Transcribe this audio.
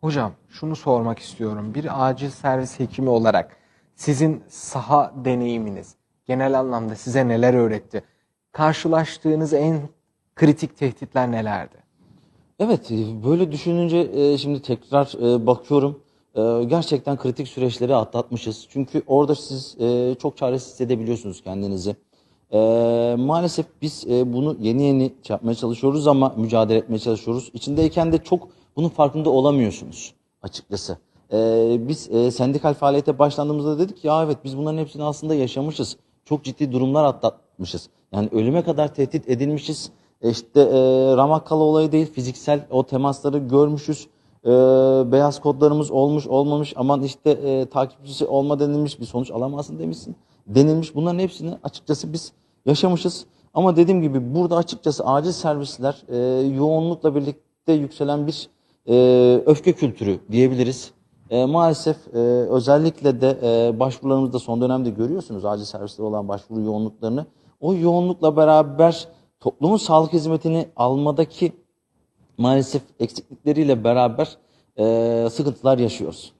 Hocam şunu sormak istiyorum. Bir acil servis hekimi olarak sizin saha deneyiminiz genel anlamda size neler öğretti? Karşılaştığınız en kritik tehditler nelerdi? Evet, e, böyle düşününce e, şimdi tekrar e, bakıyorum. Gerçekten kritik süreçleri atlatmışız. Çünkü orada siz çok çaresiz hissedebiliyorsunuz kendinizi. E, Maalesef biz e, bunu yeni yeni yapmaya çalışıyoruz ama mücadele etmeye çalışıyoruz. İçindeyken de çok bunun farkında olamıyorsunuz açıkçası. E, Biz e, sendikal faaliyete başlandığımızda dedik ki ya evet biz bunların hepsini aslında yaşamışız. Çok ciddi durumlar atlatmışız. Yani ölüme kadar tehdit edilmişiz. E İşte e, Ramakkala olayı değil fiziksel o temasları görmüşüz. E, beyaz kodlarımız olmuş olmamış aman işte e, takipçisi olma denilmiş bir sonuç alamazsın demişsin denilmiş. Bunların hepsini açıkçası biz yaşamışız. Ama dediğim gibi burada açıkçası acil servisler e, yoğunlukla birlikte yükselen bir e, öfke kültürü diyebiliriz. E, maalesef e, özellikle de e, başvurularımızda son dönemde görüyorsunuz acil servislere olan başvuru yoğunluklarını. O yoğunlukla beraber toplumun sağlık hizmetini almadaki maalesef eksiklikleriyle beraber e, sıkıntılar yaşıyoruz.